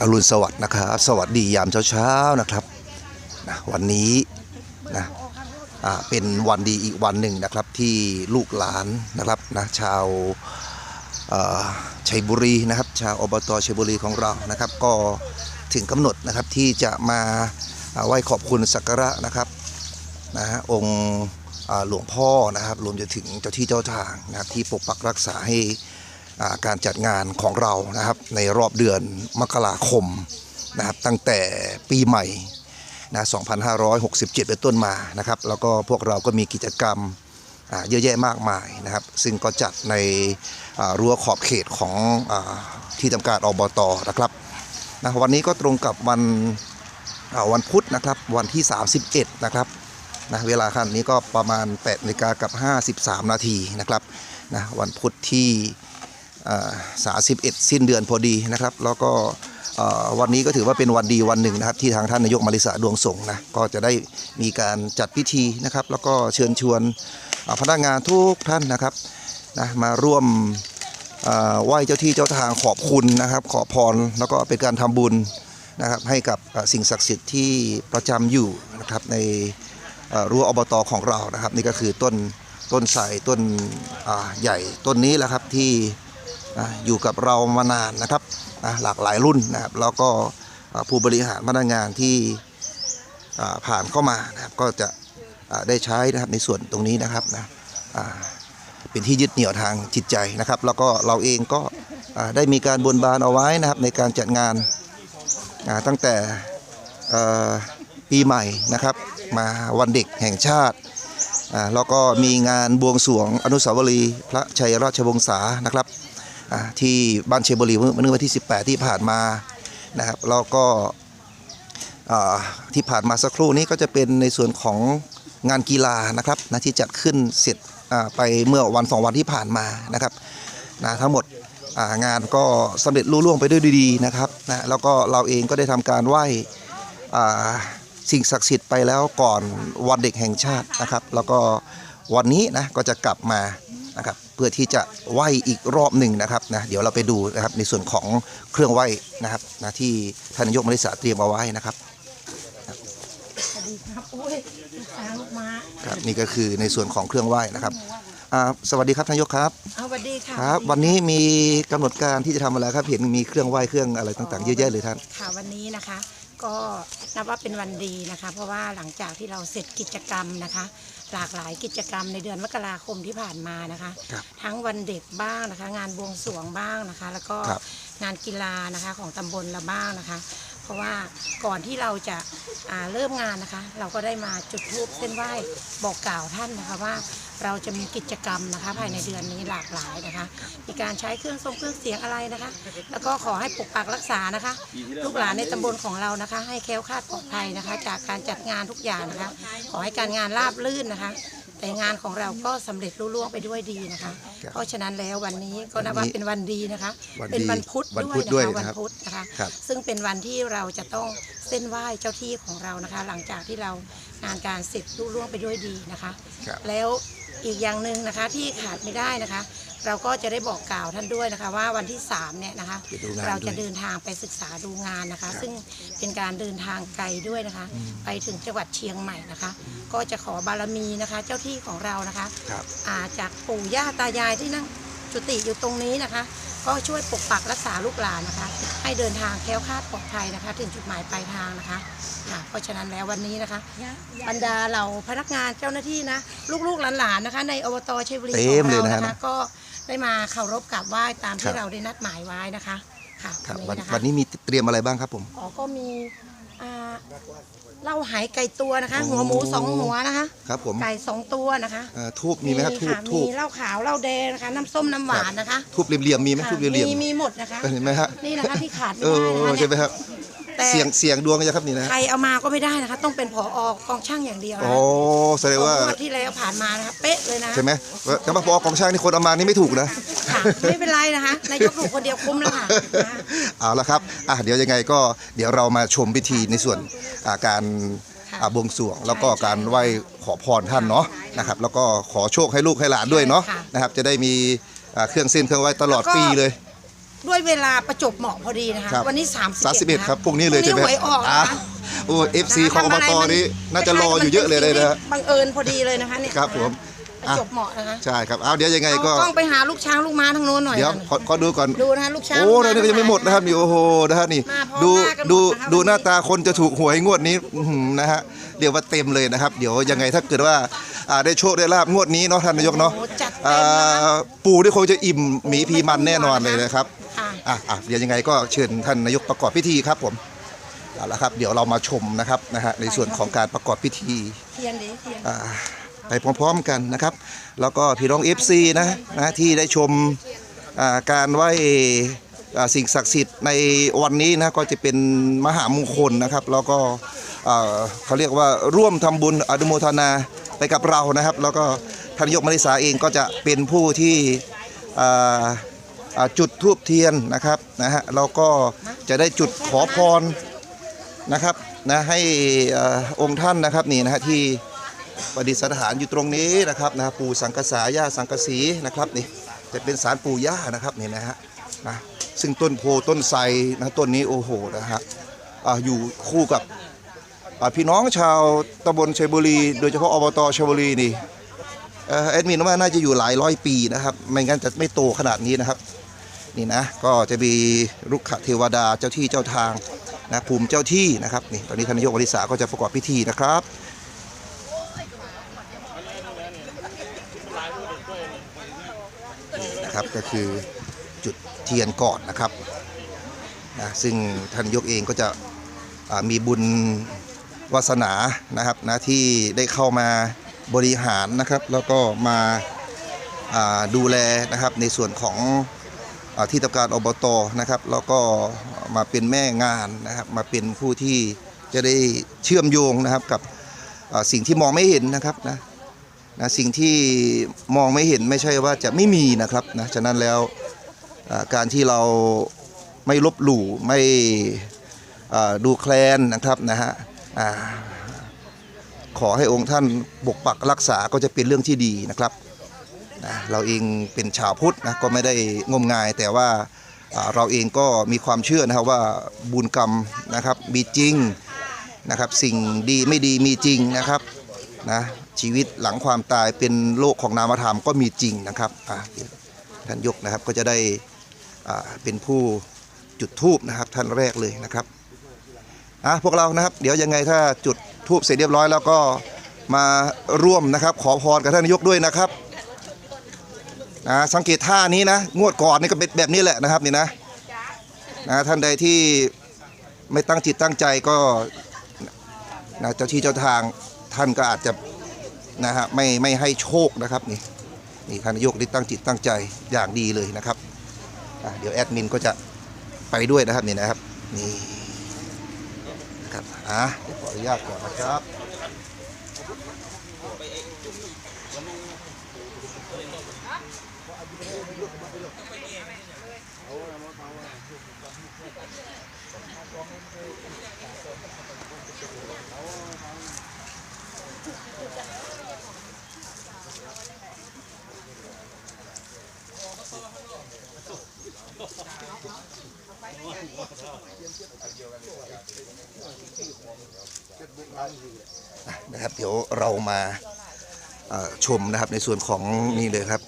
อรุณสวัสดิ์นะครับ สวัสดียามเช้าๆนะครับนะวันนี้นะเป็นวันดีอีกวันหนึ่งนะครับที่ลูกหลานนะครับนะชาวชัยบุรีนะครับ ชาวอบตชัยบุรีของเรานะครับ ก็ถึงกำหนดนะครับที่จะมาไหว้ขอบคุณสักการะนะครับนะฮะองค์หลวงพ่อนะครับรวมจะถึงเจ้าที่เจ้าทางนะครับที่ปกปักรักษาให้ การจัดงานของเรานะครับในรอบเดือนมกราคมนะครับตั้งแต่ปีใหม่นะ2567 เป็นต้นมานะครับ แล้วก็พวกเราก็มีกิจกรรมเยอะแยะมากมายนะครับ ซึ่งก็จัดในรั้วขอบเขตของอที่ทำการอบตนะครับนะวันนี้ก็ตรงกับวันวันพุธนะครับวันที่ 31 นะครับนะเวลาขณะนี้ก็ประมาณ8นาฬิกากับ 53 นาทีนะครับนะวันพุธที่ สาสิบเอ็ดสิ้นเดือนพอดีนะครับ แล้วก็วันนี้ก็ถือว่าเป็นวันดีวันหนึ่งนะครับ ที่ทางท่านนายกมาริสาดวงสงนะก็จะได้มีการจัดพิธีนะครับ แล้วก็เชิญชวนพนักงานทุกท่านนะครับนะมาร่วมไหว้เจ้าที่เจ้าทางขอบคุณนะครับ ขอพรแล้วก็เป็นการทำบุญนะครับให้กับสิ่งศักดิ์สิทธิ์ที่ประจำอยู่นะครับในรั้วอบตของเรานะครับ นี่ก็คือต้นต้นไทรต้นใหญ่ต้นนี้แหละครับที่ อะอยู่กับเรามานานนะครับอะหลากหลายรุ่นนะครับแล้วก็ผู้บริหารพนักงานที่ผ่านเข้ามานะครับก็จะได้ใช้นะครับในส่วนตรงนี้นะครับนะเป็นที่ยึดเหนี่ยวทางจิตใจนะครับ แล้วก็เราเองก็ได้มีการบนบานเอาไว้นะครับในการจัดงานตั้งแต่ปีใหม่นะครับ มาวันเด็กแห่งชาติแล้วก็มีงานบวงสรวงอนุสาวรีย์พระชัยราชวงศานะครับ ที่บ้านเชบุรีเมื่อเมื่อวันที่ 18 ที่ผ่านมานะครับแล้วก็ที่ผ่านมาสักครู่นี้ก็จะเป็นในส่วนของงานกีฬานะครับนะที่จัดขึ้นเสร็จไปเมื่อวันสองวันที่ผ่านมานะครับนะทั้งหมดงานก็สำเร็จลุล่วงไปด้วยดีๆนะครับนะแล้วก็เราเองก็ได้ทำการไหว้สิ่งศักดิ์สิทธิ์ไปแล้วก่อนวันเด็กแห่งชาตินะครับ แล้วก็วันนี้นะก็จะกลับมา เพื่อที่จะไหวอีกรอบหนึ่งนะครับนะเดี๋ยวเราไปดูนะครับในส่วนของเครื่องไหวนะครับนะที่ท่านนายกมาริสาเตรียมเอาไว้นะครับสวัสดีครับโอ้ยลูกช้างลูกม้าครับนี่ก็คือในส่วนของเครื่องไหวนะครับอ่าสวัสดีครับท่านนายกครับเอาสวัสดีค่ะครับ วันนี้มีกำหนดการที่จะทำอะไรครับเห็นมีเครื่องไหวเครื่องอะไรต่างๆเยอะแยะเลยท่านค่ะวันนี้นะคะ ก็นับว่าเป็นวันดีนะคะ เพราะว่าหลังจากที่เราเสร็จกิจกรรมนะคะ หลากหลายกิจกรรมในเดือนมกราคมที่ผ่านมานะคะ ครับทั้งวันเด็กบ้างนะคะ งานบวงสรวงบ้างนะคะ แล้วก็ครับงานกีฬานะคะของตำบลละบ้างนะคะ เพราะว่าก่อนที่เราจะอ่าเริ่มงานนะคะ เราก็ได้มาจุดธูปเส้นไหว้บอกกล่าวท่านนะคะว่า เราจะมีกิจกรรมนะคะ ภายในเดือนนี้หลากหลายนะคะ มีการใช้เครื่องทรงเครื่องเสียงอะไรนะคะ แล้วก็ขอให้ปกปักรักษานะคะ ลูกหลานในตำบลของเรานะคะ ให้แคล้วคลาดปลอดภัยนะคะ จากการจัดงานทุกอย่างนะคะ ขอให้การงานราบรื่นนะคะ แต่งานของเราก็สำเร็จรุ่ล่วงไปด้วยดีนะคะครับเพราะฉะนั้นแล้ววันนี้ก็นับว่าเป็นวันดีนะคะ วันดีเป็นวันพุธวันด้พุวยธด้วยนะคะนะวันครับพุธนะคะ ครับ ซึ่งเป็นวันที่เราจะต้องเส้นไหว้เจ้าที่ของเรานะคะ หลังจากที่เรางานการเสร็จรุ่ล่วงไปด้วยดีนะคะ ครับ แล้ว อีกอย่างหนึ่งนะคะที่ขาดไม่ได้นะคะ เราก็จะได้บอกกล่าวท่านด้วยนะคะ ว่าวันที่3เนี่ยนะคะจะดูงานเราจะด้วยเดินทางไปศึกษาดูงานนะคะ ครับซึ่งเป็นการเดินทางไกลด้วยนะคะไปถึงจังหวัดเชียงใหม่นะคะ ก็จะขอบารมีนะคะ เจ้าที่ของเรานะคะ ครับอ่าจากปู่ย่าตายายที่นั่ง จุติอยู่ตรงนี้นะคะ ก็ช่วยปกปักรักษาลูกหลานนะคะ ให้เดินทางแคล้วคลาดปลอดภัยนะคะ ถึงจุดหมายปลายทางนะคะค่ะเพราะฉะนั้นแล้ววันนี้นะคะ บรรดาเหล่าพนักงานเจ้าหน้าที่นะลูกๆหลานๆนะคะ ในอบตชัยบุรีเต็ขอมงเลยเรานะฮะนะคะ ก็ได้มาเคารพกราบไหว้ตามครัที่บเราได้นัดหมายไว้นะคะค่ะครับวัวันนนี้นะคะวันนี้มีเตรียมอะไรบ้างครับผมอ๋อก็มีอ่า เหล้าหายไก่ตัวนะคะโอ้หัวหมูสองหัวนะคะ ครับผมไก่สองตัวนะคะเอ่อทูบมีไหมครับทูบค่ะทูมีบเหล้าขาวเหล้าแดงนะคะน้ำส้มน้ำหวานนะคะทูบเหลี่ยมๆมีไหมค่ะทูบเหลี่ยมมีมีหมดนะคะๆเห็นไหมฮะนี่นะคะที่ขาดไม่เอได้อนะคะใช่ไหมเนี่ยครับ แต่เสียงเสียงดวงจะครับนี่นะฮะใครเอามาก็ไม่ได้นะคะ ต้องเป็นผออกองช่างอย่างเดียวนะโอ้แสดงว่า งวดที่แล้วผ่านมานะคะเป๊ะเลยนะใช่ไหมแต่ว่าพอกองช่างนี่คนเอามานี่ไม่ถูกนะ ค่ะไม่เป็นไรนะคะนายกถูกคนเดียวคุ้มแล้วค่ะนะคะ เอาละครับอะเดี๋ยวยังไงก็เดี๋ยวเรามาชมพิธีในส่วนอ่าการค่ะอ่าบวงสรวง แล้วก็การไหว้ขอพรท่านเนาะนะครับ แล้วก็ขอโชคให้ลูกให้หลานด้วยเนาะค่ะ นะครับ จะได้มีอ่าเครื่องเส้นเครื่องไหว้ตลอดปีเลย ด้วยเวลาประจบเหมาะพอดีนะคะ ครับ วันนี้3 31 ครับพรุ่งนี้เลยใช่ไหมหวยออกอ้านะวคะโอ้เอฟซีของอบทำะไรตมันนี้น่าจะรออยู่เยอะเลยเลยนะฮะ บังเอิญพอดีเลยนะคะเนี่ยครับผม ประจบเหมาะนะคะใช่ครับเอาเดี๋ยวยังไงเอาก็ กล้องไปหาลูกช้างลูกม้าทางโน้นหน่อยเดี๋ยวนะขอขอดูก่อน ดูนะคะลูกช้างโอ้ลูกในม้านี้ก็ยังไม่หมดนะครับนี่โอ้โหนะฮะนี่มาพร้อมดูหน้ากันหมดดูนะคะดูวันนี้หน้าตาคนจะถูกหวยงวดนี้อื้อหือนะฮะเดี๋ยวว่าเต็มเลยนะครับ เดี๋ยวยังไงถ้าเกิดว่าอ่าได้โชคได้ลาบงวดนี้เนาะท่านนายกเนาะโอ้จัดเต็อ่มนะคะาปู่ที่คงจะอิ่มหมีพีมันแน่นอนเลยนะครับค่ะ อะอะเดี๋ยวยังไงก็เชิญท่านนายกประกอบพิธีครับผมเอาละครับ เดี๋ยวเรามาชมนะครับนะฮะในส่วนของการประกอบพิธีเทียนดิเทียนอ่าไปพร้อมๆกันนะครับ แล้วก็พี่น้อง FC นะนะที่ได้ชมอ่าการไหว้อ่าสิ่งศักดิ์สิทธิ์ในวันนี้นะก็จะเป็นมหามงคลนะครับ แล้วก็อ่าเขาเรียกว่าร่วมทำบุญอนุโมทนาไปกับเรานะครับ แล้วก็ท่านนายกมาริสาเองก็จะเป็นผู้ที่อ่าอ่า จุดทูบเทียนนะครับนะฮะแล้วก็จะได้จุดขอพรนะครับนะให้อองค์ท่านนะครับนี่นะฮะที่ประดิษฐานอยู่ตรงนี้นะครับนะปู่สังกษาย่าสังกสีนะครับนี่จะเป็นสารปู่ย่านะครับนี่นะฮะนะซึ่งต้นโพต้นไทรนะต้นนี้โอ้โหนะฮะออยู่คู่กับพี่น้องชาวตำบลชัยบุรี โดยเฉพาะอบตชัยบุรีนี่เอ่อแอดมินว่าน่าจะอยู่หลายร้อยปีนะครับ ไม่งั้นจะไม่โตขนาดนี้นะครับ นี่นะก็จะมีรุกขเทวดาเจ้าที่เจ้าทางนะภูมิเจ้าที่นะครับนี่ตอนนี้ท่านนายกวริษาก็จะประกอบพิธีนะครับนะครับก็คือจุดเทียนก่อนนะครับนะซึ่งท่านนายกเองก็จะมีบุญวาสนานะครับนะที่ได้เข้ามาบริหารนะครับ แล้วก็มาดูแลนะครับในส่วนของ ที่ทำการอบตนะครับ แล้วก็มาเป็นแม่งานนะครับ มาเป็นผู้ที่จะได้เชื่อมโยงนะครับกับสิ่งที่มองไม่เห็นนะครับนะนะสิ่งที่มองไม่เห็นไม่ใช่ว่าจะไม่มีนะครับนะฉะนั้นแล้วการที่เราไม่ลบหลู่ไม่ดูแคลนนะครับนะฮะขอให้องค์ท่านปกปักรักษาก็จะเป็นเรื่องที่ดีนะครับ นะเราเองเป็นชาวพุทธนะก็ไม่ได้งมงาย แต่ว่าเราเองก็มีความเชื่อนะครับว่าบุญกรรมนะครับมีจริงนะครับ สิ่งดีไม่ดีมีจริงนะครับนะชีวิตหลังความตายเป็นโลกของนามธรรมก็มีจริงนะครับท่านยกนะครับก็จะได้เป็นผู้จุดทูบนะครับท่านแรกเลยนะครับอะพวกเรานะครับ เดี๋ยวยังไงถ้าจุดทูบเสร็จเรียบร้อย แล้วก็มาร่วมนะครับ ขอพรกับท่านนายกด้วยนะครับ นะสังเกตท่านี้นะงวดก่อนนี่ก็เป็นแบบนี้แหละนะครับนี่นะนะท่านใดที่ไม่ตั้งจิตตั้งใจก็นะเจ้าที่เจ้าทางท่านก็อาจจะนะฮะไม่ไม่ให้โชคนะครับนี่นี่ท่านนายกได้ตั้งจิตตั้งใจอย่างดีเลยนะครับเดี๋ยวแอดมินก็จะไปด้วยนะครับนี่นะครับนี่นะครับอะขออนุญาตก่อนนะครับ นะครับเดี๋ยวเรามาชมนะครับในส่วนของนี่เลยครับ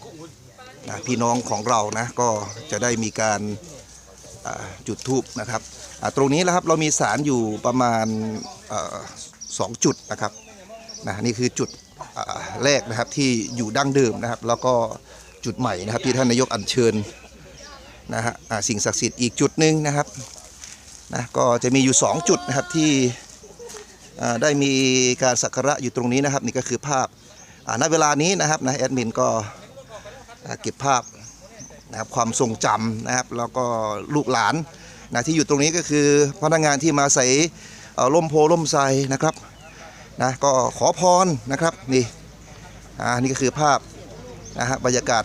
นะพี่น้องของเรานะก็จะได้มีการจุดทูบนะครับตรงนี้นะครับเรามีสารอยู่ประมาณอสองจุดนะครับนะนี่คือจุดแรกนะครับที่อยู่ดั้งเดิมนะครับ แล้วก็จุดใหม่นะครับที่ท่านนายกอัญเชิญนะฮะสิ่งศักดิ์สิทธิ์อีกจุดหนึ่งนะครับนะก็จะมีอยู่ 2 จุดนะครับที่ได้มีการสักการะอยู่ตรงนี้นะครับ นี่ก็คือภาพณเวลานี้นะครับนะแอดมินก็ เก็บภาพนะครับความทรงจำนะครับ แล้วก็ลูกหลานนะที่อยู่ตรงนี้ก็คือพนักงานที่มาใส่เอ่อล่มโพล่มไทรนะครับนะก็ขอพรนะครับนี่อ่านี่ก็คือภาพนะฮะบรรยากาศ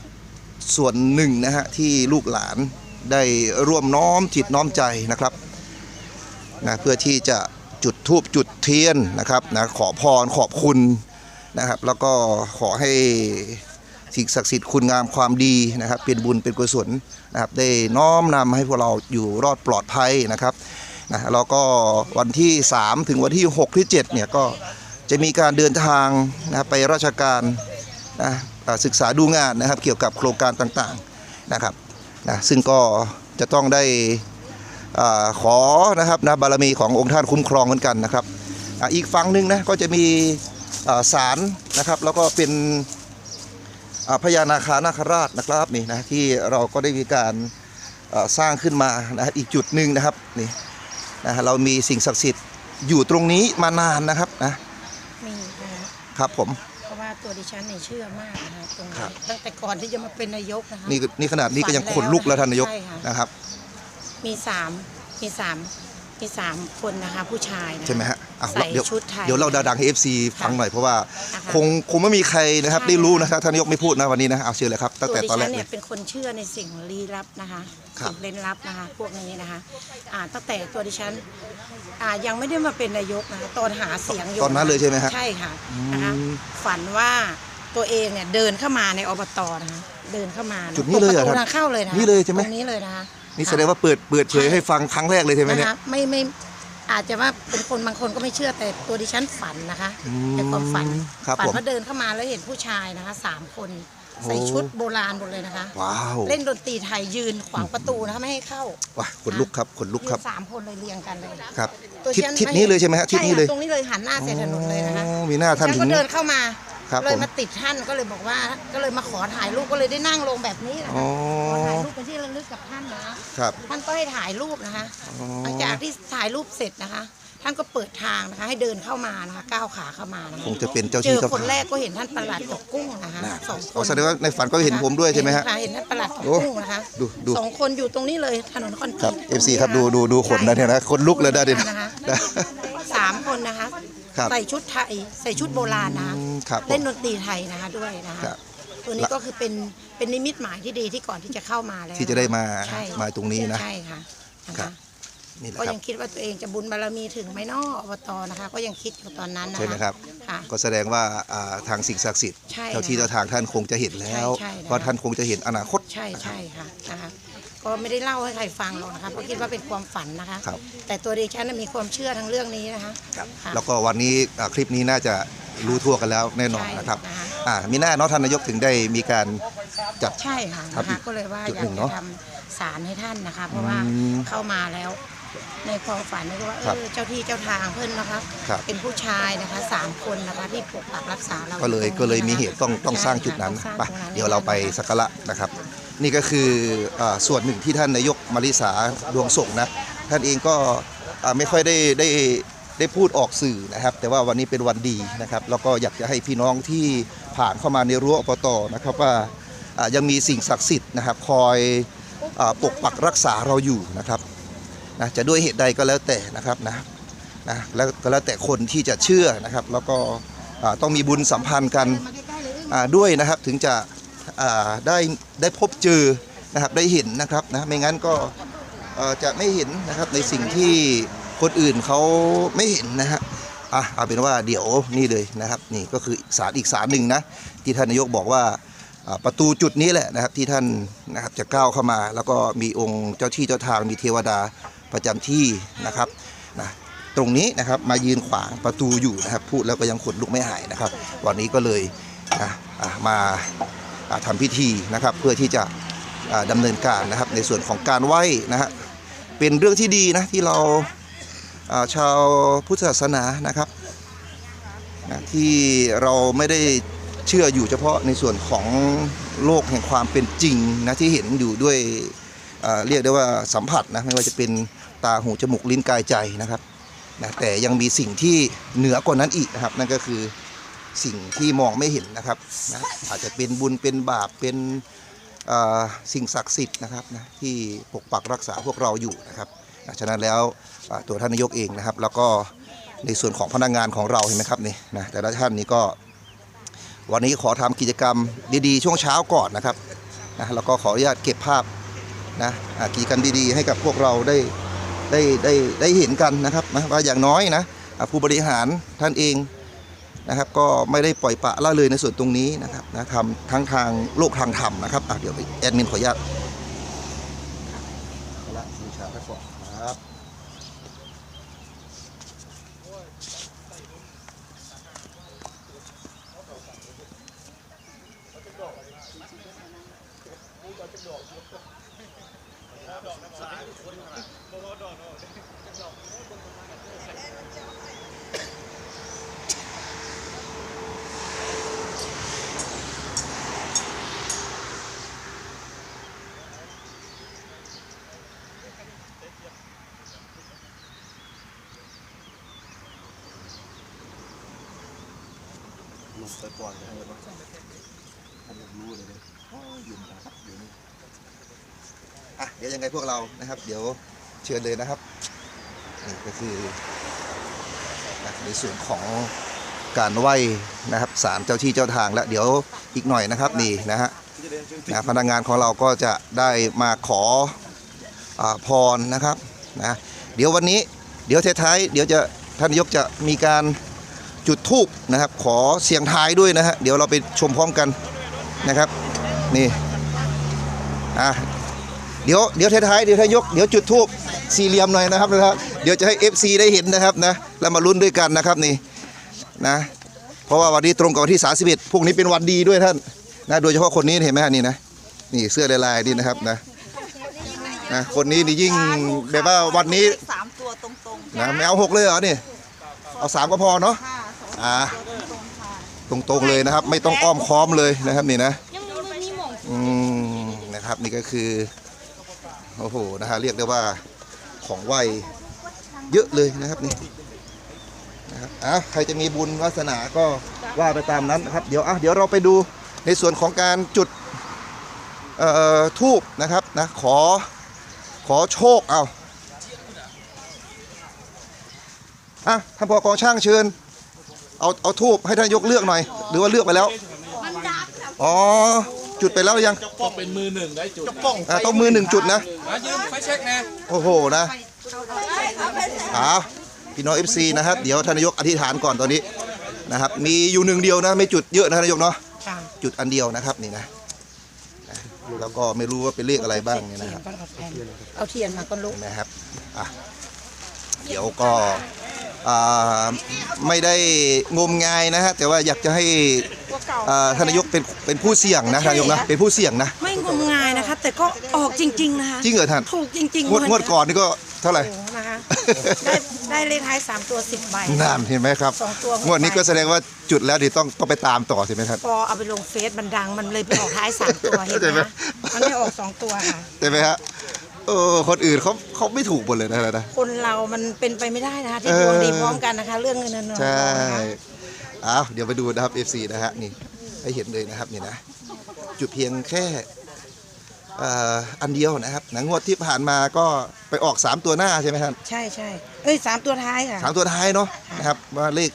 ส่วนหนึ่งนะฮะที่ลูกหลานได้ร่วมน้อมจิตน้อมใจนะครับนะเพื่อที่จะจุดทูบจุดเทียนนะครับนะขอพรขอบคุณนะครับ แล้วก็ขอให้ สิ่งศักดิ์สิทธิ์คุณงามความดีนะครับ เป็นบุญเป็นกุศลนะครับ ได้น้อมนำให้พวกเราอยู่รอดปลอดภัยนะครับนะแล้วก็วันที่ 3 ถึงวันที่ 6 ที่7เนี่ยก็จะมีการเดินทางนะครับไปราชการนะศึกษาดูงานนะครับ เกี่ยวกับโครงการต่างๆนะครับนะซึ่งก็จะต้องได้อขอนะครับนะบารมีขององค์ท่านคุ้มครองเหมือนกันนะครับออีกฝั่งหนึ่งนะก็จะมีอ่าศาลนะครับ แล้วก็เป็น พญานาคานาคราชนะครับนี่นะที่เราก็ได้มีการเอ่อสร้างขึ้นมานะอีกจุดหนึ่งนะครับนี่นะเรามีสิ่งศักดิ์สิทธิ์อยู่ตรงนี้มานานนะครับนะมีนะคะครับผมเพราะว่าตัวดิฉันเนี่ยเชื่อมากนะคะตรงครันี้บตั้งแต่ก่อนที่จะมาเป็นนายกนะคะนี่นี่ขนาดนี้ก็ยังขนลุกแล้วท่านนายกใช่ค่ะนะครับ มีสามมีสามมีสามคนนะคะผู้ชายนะคะใช่ไหมฮะ อะใส่เดี๋ยวชุดไทย เดี๋ยวเราดังๆให้ FC ฟังหน่อยเพราะว่านะคะคงคงไม่มีใครนะครับใช่ ได้รู้นะครับท่านนายกไม่พูดนะวันนี้นะเอาเชิญเลยครับตั้งแต่ตอนแรวกดิฉัเลเนี่ย ยเป็นคนเชื่อในสิ่งลี้ลับนะคะครับ สิ่งเล่นลับนะคะ พวกนี้นะคะอ่าตั้งแต่ตัวดิฉันอ่ายังไม่ได้มาเป็นนายกนะคะตอนหาเสียงอยู่ตอนนั้นเลยใช่ไหมฮะ ใช่ค่ะนะคะอืมฝันว่าตัวเองเนี่ยเดินเข้ามาในอบตนะคะเดินเข้ามาะจุดนี้เลยเหรอตงประตูครับทางเข้าเลยนะนี่เลยใช่ไหม ตรงนี้เลยนะคะนี่แสดงว่าเปิดเปิดเผยให้ฟังครั้งแรกเลยใช่ไหมนะเนี่ย คะไม่ไม่ อาจจะว่าเป็นคนบางคนก็ไม่เชื่อแต่ตัวดิฉันฝันนะคะอืมในความฝันครับฝันผม ว่าเดินเข้ามาแล้วเห็นผู้ชายนะคะสามคนโอ้ใส่ชุดโบราณหมดเลยนะคะ ว้าวเล่นดนตรีไทยยืนขวางประตูนะคะไม่ให้เข้าว้าขนลุกครับขนลุกครับยืนสามคนเลยเรียงกันเลยครับตัวทิศฉัทิศนี้เลยใช่ไหมฮะทิศนี้เลยใช่ค่ะตรงนี้เลยหันหน้าใส่ถนนเลยนะคะอ๋อมีหน้าท่านฉันถึก็ง เดินเข้ามา ครับเลยผม มาติดท่านก็เลยบอกว่า ก็เลยมาขอถ่ายรูปก็เลยได้นั่งลงแบบนี้นะอ๋คะอขอถ่ายรูปเป็นที่ระลึกกับท่านนะครับท่านก็ให้ถ่ายรูปนะคะอ๋อหลังจากที่ถ่ายรูปเสร็จนะคะ ท่านก็เปิดทางนะคะ ให้เดินเข้ามานะคะก้าวขาเข้ามานะคะคงจะเป็นเจ้าเจที่อเจ้าคนทางแรกก็เห็นท่านประหลัดกับกุ้งนะคะนะสองคอ๋อนแสดงว่าในฝันก็เห็นผมด้วยใช่ไหมฮะ เนค่เห็นท่านประหลัดกับโอ้กุ้งนะคะดูดู สองคนอยู่ตรงนี้เลยถนนคอนกครัรีบต FC ครับดูดูดูขนนะเนี่ยนะขนลุกเลยนะเดี๋ยวนะคะสามคนนะคะ ครับใส่ชุดไทย ใส่ชุดโบราณนะคะอืมครับผม เล่นดนตรีไทยนะคะด้วยนะคะครับ ตัวนี้ก็คือเป็นเป็นนิมิตหมายที่ดีที่ก่อนที่จะเข้ามาแล้วที่จะได้มาใช่มาตรงนี้นะ ใช่ค่ะนะครัคะบ นี่แหละก็ครัยับงคิดว่าตัวเองจะบุญบารมีถึงไหมเนออบตนะคะ ก็ยังคิดอยู่ตอนนั้นนะคะใช่ไหมครับ ค่ะ ก็แสดงว่าอ่าทางสิ่งศักดิ์สิทธิ์ใช่เจ้าที่นะเจ้าทางท่านคงจะเห็นแล้วใช่ใช่นะเพราะท่านคงจะเห็นอนาคตใช่ใช่ค่ะนะคะ ก็ไม่ได้เล่าให้ใครฟังหรอกนะคะเพราะคิดว่าเป็นความฝันนะคะ ครับ แต่ตัวดิฉันน่ะมีความเชื่อทั้งเรื่องนี้นะคะค่ะแล้วก็วันนี้อ่าคลิปนี้น่าจะรู้ทั่วกันแล้วแน่นอนใช่นะครับนะคะอ่ามีหน้าเนาะท่านนายกถึงได้มีการจัด ใช่ค่ะครับนะคะก็เลยว่าจุดอยาหนึ่กงจะเนอะทำสารให้ท่านนะคะ เพราะว่าอืมเข้ามาแล้ว ในความฝันก็ว่าเอครับอเจ้าที่เจ้าทางเพื่อนนะคะ ครับ เป็นผู้ชายนะคะสามคนนะคะที่ปกปักรักษาเราก็เลยอตรงนี้ก็เลยมีนะคะเหตุต้องต้องสร้างจุดนั้นใช่ค่ะไปต้องสร้างตงนั้นเดี๋ยวเราไปสักการะนะครับ นี่ก็คืออส่วนหนึ่งที่ท่านนายกมาริสาดวงส่งนะ ท่านเองก็ไม่ค่อยได้ได้ได้พูดออกสื่อนะครับ แต่ว่าวันนี้เป็นวันดีนะครับ แล้วก็อยากจะให้พี่น้องที่ผ่านเข้ามาในรั้วอบตนะครับว่ายังมีสิ่งศักดิ์สิทธิ์นะครับ คอยอปกปักรักษาเราอยู่นะครับนะจะด้วยเหตุใดก็แล้วแต่นะครับนะนะแล้วก็แล้วแต่คนที่จะเชื่อนะครับ แล้วก็ต้องมีบุญสัมพันธ์กันด้วยนะครับถึงจะ ได้ได้พบเจอนะครับได้เห็นนะครับนะไม่งั้นก็จะไม่เห็นนะครับในสิ่งที่คนอื่นเขาไม่เห็นนะฮะอะเอาเป็นว่าเดี๋ยวนี่เลยนะครับนี่ก็คือสารอีกสารหนึ่งนะที่ท่านนายกบอกว่าประตูจุดนี้แหละนะครับที่ท่านนะครับจะก้าวเข้ามา แล้วก็มีองค์เจ้าที่เจ้าทางมีเทวดาประจำที่นะครับนะตรงนี้นะครับมายืนขวางประตูอยู่นะครับพูดแล้วก็ยังขนลุกไม่หายนะครับ วันนี้ก็เลยนะอะมา ทำพิธีนะครับเพื่อที่จะอะดำเนินการนะครับในส่วนของการไหว้นะฮะเป็นเรื่องที่ดีนะที่เราชาวพุทธศาสนานะครับที่เราไม่ได้เชื่ออยู่เฉพาะในส่วนของโลกแห่งความเป็นจริงนะที่เห็นอยู่ด้วยเรียกได้ว่าสัมผัสนะไม่ว่าจะเป็นตาหูจมูกลิ้นกายใจนะครับนะแต่ยังมีสิ่งที่เหนือกว่านั้นอีกนะครับนั่นก็คือ สิ่งที่มองไม่เห็นนะครับนะอาจจะเป็นบุญเป็นบาปเป็นสิ่งศักดิ์สิทธิ์นะครับนะที่ปกปักรักษาพวกเราอยู่นะครับนะฉะนั้นแล้วตัวท่านนายกเองนะครับ แล้วก็ในส่วนของพนักงานของเราเห็นไหมครับนี่นะแต่ละท่านนี้ก็วันนี้ขอทำกิจกรรมดีๆ ช่วงเช้าก่อนนะครับนะแล้วก็ขออนุญาตเก็บภาพนะกิจกรรมดีๆ ให้กับพวกเราได้ได้ได้ได้เห็นกันนะครับนะว่าอย่างน้อยนะผู้บริหารท่านเอง นะครับก็ไม่ได้ปล่อยปละละเลยในส่วนตรงนี้นะครับนะทำทั้งทางโลกทางธรรมนะครับอะเดี๋ยวแอดมินขออนุญาตละบูชาพระก่อนครับ ลงไปก่อนเลยนะท่านรู้เลยยยืนครับเดี๋ยวนี้อะเดี๋ยวยังไงพวกเรานะครับ เดี๋ยวเชิญเลยนะครับนี่ก็คือในส่วนของการไหว้นะครับศาลเจ้าที่เจ้าทางแล้วเดี๋ยวอีกหน่อยนะครับนี่นะฮะนะพนักงานของเราก็จะได้มาขออาพรนะครับนะเดี๋ยววันนี้เดี๋ยวท้ายๆเดี๋ยวจะท่านนายกจะมีการ จุดทูบนะครับ ขอเสียงทายด้วยนะฮะเดี๋ยวเราไปชมพร้อมกันนะครับ นี่อะเดี๋ยวเดี๋ยวท้ายๆเดี๋ยวทายกเดี๋ยวจุดทูบสี่เหลี่ยมหน่อยนะครับนะครับเดี๋ยวจะให้ FC ได้เห็นนะครับนะแล้วมาลุ้นด้วยกันนะครับนี่นะเพราะว่าวันนี้ตรงกับวันที่ 31พรุ่งนี้เป็นวันดีด้วยท่านนะโดยเฉพาะคนนี้เห็นไหมฮะนี่นะนี่เสื้อลายๆนี่นะครับนะนะคนนี้นี่ยิ่งแบบว่าวันนี้สามตัวตรงๆนะไม่เอาหกเลยเหรอนี่เอาสามก็พอเนาะค่ะส อ่าตรงๆค่ะตรงเลยนะครับ ไม่ต้องอ้อมค้อมเลยนะครับนี่นะยังมีมือมีหม่องอืมนะครับนี่ก็คือโอ้โหนะฮะเรียกได้ว่าของไหวเยอะเลยนะครับนี่นะครับอะใครจะมีบุญวาสนาก็ว่าไปตามนั้นนะครับ เดี๋ยวอะเดี๋ยวเราไปดูในส่วนของการจุดเอ่อทูบนะครับนะขอขอโชคเอาอะท่านพอกองช่างเชิญ เอาเอาทูบให้ท่านยกเลือกหน่อย หรือว่าเลือกไปแล้วอ๋อ จุดไปแล้วหรือยังต้องเป็นมือหนึ่งได้จุดอ่าต้องมือหนึ่งจุดนะอะยืมไฟเช็คนะโอ้โหนะอ้าวพี่น้องเอฟซีนะครับ เดี๋ยวท่านนายกอธิษฐานก่อนตอนนี้นะครับ มีอยู่หนึ่งเดียวนะ ไม่จุดเยอะนะท่านนายกเนาะ ค่ะจุดอันเดียวนะครับนี่นะนะแล้วก็ไม่รู้ว่าเป็นเลขอะไรบ้างเนี่ยนะครับก็เอาแผ่นเอาเทียนมาก็ลุก นะครับ อะ เดี๋ยวก็อ่า ไม่ได้งมงายนะฮะแต่ว่าอยากจะให้อ่าท่านนายกเป็นเป็นผู้เสี่ยงนะท่านนายกนะเป็นผู้เสี่ยงนะไม่งมงายนะคะแต่ก็ออกจริง ๆ นะคะจริงเหรอท่านถูกจริงๆงวดงวดก่อนนี่ก็เท่าไหร่โอ้โหนะคะได้ได้เลขท้ายสามตัวสิบใบนานเห็นไหมครับสองตัวหกงวดนี้ก็แสดงว่าจุดแล้วเดี๋ยวต้องต้องไปตามต่อใช่ไหมครับพอเอาไปลงเฟซมันดังมันเลยไปออกท้ายสามตัวเห็นใช่ไหไหมมคะมันไม่ออกสองตัวค่ะใช่ไหมฮะ เออ คนอื่นเขาเขาไม่ถูกหมดเลยนะนะ คนเรามันเป็นไปไม่ได้นะคะที่เออดวงดีพร้อมกันนะคะ เรื่องเงินเงินทองใช่นะคะอ้าวเดี๋ยวไปดูนะครับ FC นะฮะนี่ให้เห็นเลยนะครับนี่นะจุดเพียงแค่เอ่ออันเดียวนะครับหนังงวดที่ผ่านมาก็ไปออก 3 ตัวหน้าใช่ไหมท่านใช่ใช่เอ้ยสามตัวท้ายค่ะสามตัวท้ายเนาะนะครับว่าเลข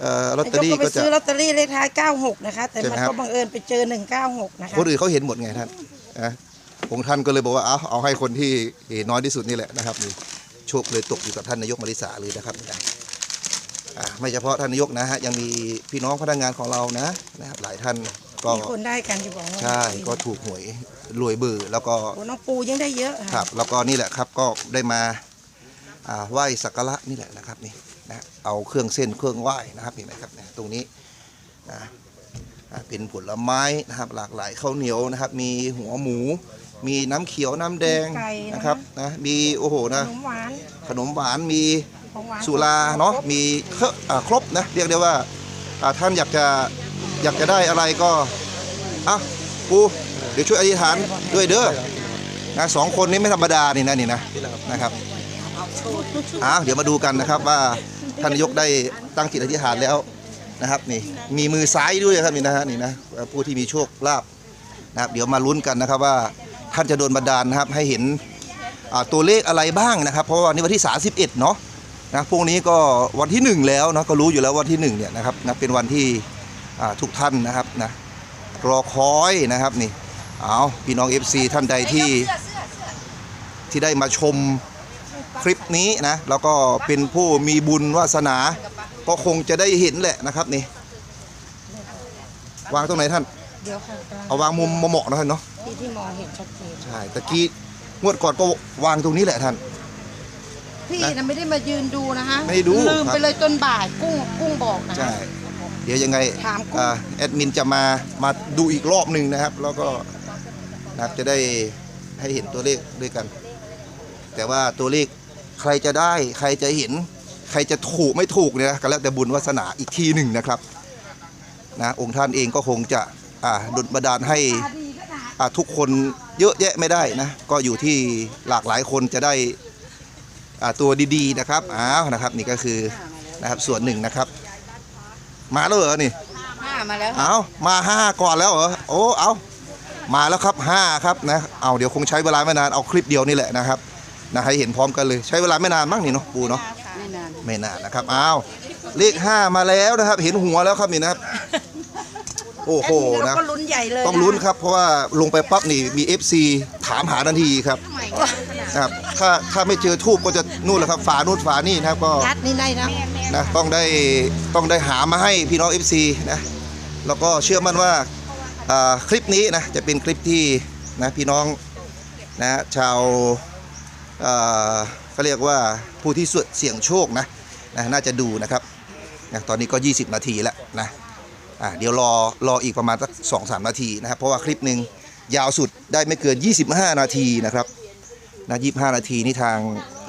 เอ่อลอตเตอรี่ยก็ไปก็จะซื้อลอตเตอรี่เลขท้าย 96 นะคะ แต่ใช่ไหมมันครับก็บังเอิญไปเจอ 196 นะคะคนอื่นเขาเห็นหมดไงท่าน นะองค์ท่านก็เลยบอกว่าเอาเอาให้คนที่เห็นน้อยที่สุดนี่แหละนะครับนี่โชคเลยตกอยู่กับท่านนายกมาริสาเลยนะครับอ่าไม่เฉพาะท่านนายกนะฮะยังมีพี่น้องพนักงานของเรานะนะครับหลายท่านก็มีคนได้กันอยู่บอกว่าใช่ก็ถูกหวยรวยเบือแล้วก็โอ้น้องปูยังได้เยอะคค่ะรับ แล้วก็นี่แหละครับก็ได้มาอ่าไหว้สักการะนี่แหละนะครับนี่นะเอาเครื่องเส้นเครื่องไหว้นะครับเห็นไหมครับเนี่ยตรงนี้นะอ่าเป็นผลไม้นะครับหลากหลายข้าวเหนียวนะครับ มีหัวหมู มีน้ำเขียวน้ำแดงมีไก่นะนะครับนะมีโอ้โหขนะนมหวานขนมหวานมีของหวานสุราเนาะมีเครื่องอ่าครบนะเรียกได้ว่าอ่าท่านอยากจะอยากจะได้อะไรก็อะปูเดี๋ยวช่วยอธิษฐานด้วยเด้อนะสองคนนี้ไม่ธรรมดานี่นะนี่นะนะครับอ้าวเดี๋ยวมาดูกันนะครับว่าท่านนายกได้ตั้งจิตอธิษฐานแล้วนะครับนี่มีมือซ้ายด้วยครับนี่นะฮะนี่นะผู้ที่มีโชคลาภ นะครับเดี๋ยวมาลุ้นกันนะครับว่า ท่านจะโดนบันดาลนะครับให้เห็นอ่าตัวเลขอะไรบ้างนะครับ เพราะว่าวันนี้วันที่ 31เนาะนะพวกนี้ก็วันที่หนึ่งแล้วเนาะก็รู้อยู่แล้ววันที่หนึ่งเนี่ยนะครับนะเป็นวันที่อ่าทุกท่านนะครับนะรอคอยนะครับนี่เอาพี่น้อง FC ท่านใดที่ที่ได้มาชมคลิปนี้นะแล้วก็เป็นผู้มีบุญวาสนา ก็คงจะได้เห็นแหละนะครับนี่วางตรงไหนท่านเดี๋ยวค่ะกำลังเอาวางมุมเหมาะๆนะท่านเนาะ ที่ที่มองเห็นชัดเจนใช่ตะกี้งวดก่อนก็วางตรงนี้แหละท่าน พี่นะไม่ได้มายืนดูนะคะไม่ได้ดูลืมครับ ไปเลยจนบ่ายกุ้งกุ้งบอกนะใช่ คะ เดี๋ยวยังไงถามกูอ่าแอดมินจะมามาดูอีกรอบหนึ่งนะครับ แล้วก็นะครับจะได้ให้เห็นตัวเลขด้วยกัน แต่ว่าตัวเลขใครจะได้ใครจะเห็น ใครจะถูกไม่ถูกเนี่ยนะก็แล้วแต่บุญวาสนาอีกทีหนึ่งนะครับนะองค์ท่านเองก็คงจะอ่าดลบันดาลให้อ่า ทุกคนเยอะแยะไม่ได้นะ ก็อยู่ที่หลากหลายคนจะได้อ่าตัวดีๆนะครับอ้าวนะครับนี่ก็คือนะครับส่วนหนึ่งนะครับ มาแล้วเหรอนี่ห้ามาแล้วเอามาห้าก่อนแล้วเหรอโอ้เอามาแล้วครับห้าครับนะเอาเดี๋ยวคงใช้เวลาไม่นานเอาคลิปเดียวนี่แหละนะครับนะให้เห็นพร้อมกันเลยใช้เวลาไม่นานมั้งนี่เนาะปูเนาะไม่นานไม่นานนะครับเอาเลขห้ามาแล้วนะครับ เห็นหัวแล้วครับนี่นะครับ โอ้โหแอดมินนะเราก็ลุ้นใหญ่เลยต้องลุ้นครับ เพราะว่าลงไปปั๊บนี่มี FC ถามหาทันทีครับนะครับถ้าถ้าไม่เจอทูบก็จะนู่นแหละครับฝานู่นฝานี่นะครับก็ยัดนี่ได้นะนะต้องได้ต้องได้หามาให้พี่น้อง FC นะแล้วก็เชื่อมั่นว่าอ่าคลิปนี้นะจะเป็นคลิปที่นะพี่น้องนะชาวเอ่อเขาเรียกว่าผู้ที่เสี่ยงโชคนะนะน่าจะดูนะครับนะตอนนี้ก็ 20 นาทีแล้วนะ อ่าเดี๋ยวรอรออีกประมาณสักสองสามนาทีนะครับ เพราะว่าคลิปหนึ่งยาวสุดได้ไม่เกิน 25 นาทีนะครับนะ25นาทีนี่ทาง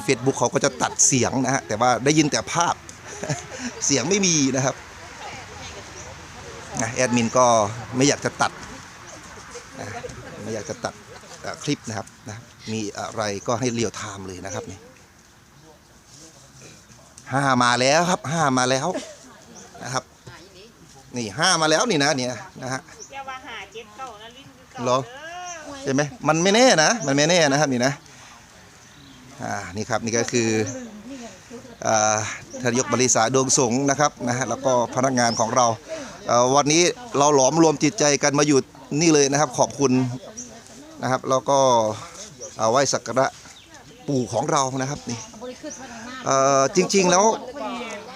Facebook เขาก็จะตัดเสียงนะฮะแต่ว่าได้ยินแต่ภาพเสียงไม่มีนะครับนะแอดมินก็ไม่อยากจะตัดนะไม่อยากจะตัดคลิปนะครับนะมีอะไรก็ให้เรียวไทม์เลยนะครับนี่ห้ามาแล้วครับห้ามาแล้วนะครับ นี่ห้ามาแล้วนี่นะเนี่ยนะฮะอย่าว่าหาเจ็ดเก่านะลิ้นคือเก่าเหรอ เด้อใช่ไหมมันไม่แน่นะ มันไม่แน่นะครับนี่นะ อ่า นี่ครับนี่ก็คืออ่าทานนายกบริษัทดวงสงฆ์นะครับนะฮะแล้วก็พนักงานของเราเอ่อวันนี้เราหลอมรวมจิตใจกันมาอยู่นี่เลยนะครับ ขอบคุณนะครับ แล้วก็เอาไหว้สักการะปู่ของเรานะครับนี่เอ่อจริงๆแล้ว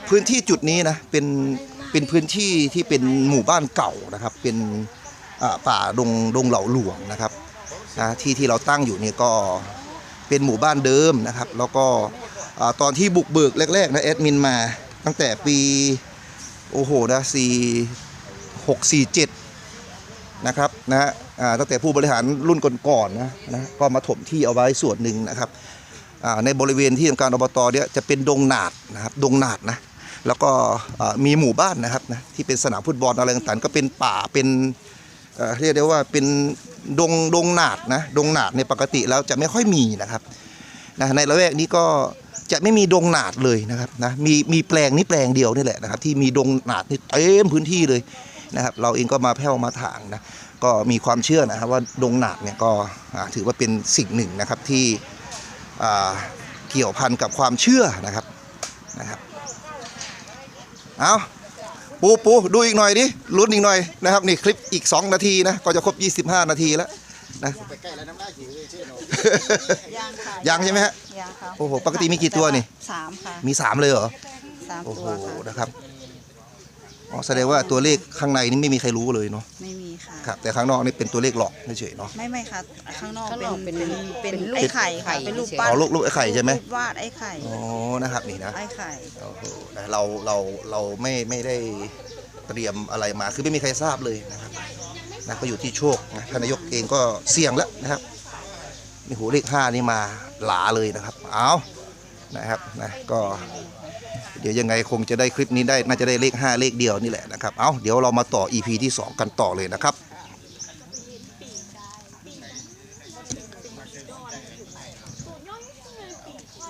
พื้นที่จุดนี้นะเป็น เป็นพื้นที่ที่เป็นหมู่บ้านเก่านะครับ เป็นป่าดงดงเหล่าหลวงนะครับนะที่ที่เราตั้งอยู่เนี่ยก็เป็นหมู่บ้านเดิมนะครับ แล้วก็ตอนที่บุกเบิกแรกๆนะแอดมินมา ตั้งแต่ปีโอ้โหนะสี่หกสี่เจ็ดนะครับนะฮะตั้งแต่ผู้บริหารรุ่นก่อนๆนะนะก็มาถมที่เอาไว้ส่วนหนึ่งนะครับในบริเวณที่ทำการอบตเนี่ยจะเป็นดงหนาดนะครับดงหนาดนะ แล้วก็มีหมู่บ้านนะครับนะที่เป็นสนามฟุตบอลอะไรต่างๆ ก็เป็นป่าเป็นเรียกได้ว่าเป็นดงดงหนาดนะดงหนาดในปกติแล้วจะไม่ค่อยมีนะครับนะในละแวกนี้ก็จะไม่มีดงหนาดเลยนะครับนะมีมีแปลงนี้แปลงเดียวนี่แหละนะครับ ที่มีดงหนาดนี่เต็มพื้นที่เลยนะครับ เราเองก็มาแผ่วมาถางนะก็มีความเชื่อนะครับว่าดงหนาดเนี่ยก็ถือว่าเป็นสิ่งหนึ่งนะครับที่เกี่ยวพันกับความเชื่อนะครับนะครับ เอาปูปูดูอีกหน่อยดิลุ้นอีกหน่อยนะครับนี่คลิปอีก 2 นาทีนะก็จะครบ 25 นาทีแล้วนะยังค่ะยังใช่ไหมฮะยังค่ะโอ้โหปกติมีกี่ตัวนี่สามค่ะมี3เลยเหรอสามโอ้โหตัวค่ะนะครับ อ๋อแสดงว่าตัวเลขข้างในนี่ไม่มีใครรู้เลยเนาะไม่มีค่ะ ครับแต่ข้างนอกนี่เป็นตัวเลขหลอกเฉยๆเนาะ ไม่ไม่ค่ะ ข้างนอกข้างนอกเป็เป็นนเป็นเป็นรูปไอ้ไข่ค่ะไข่ เป็นรูปเฉยๆปั้นอ๋อรูปรูปไอ้ไข่ใช่ไหม รูปวาดไอ้ไข่อ๋อนะครับนี่นะไอ้ไข่ โอ้โหนะเราเราเราไม่ไม่ได้เตรียมอะไรมาคือไม่มีใครทราบเลยนะครับนะก็อยู่ที่โชคนะท่านนายกเองก็เสี่ยงแล้วนะครับนี่โหเลขห้านี่มาหลาเลยนะครับเอานะครับนะก็ เดี๋ยวยังไงคงจะได้คลิปนี้ได้น่าจะได้เลขห้าเลขเดียวนี่แหละนะครับ เอาเดี๋ยวเรามาต่อ EP ที่ 2 กันต่อเลยนะครับ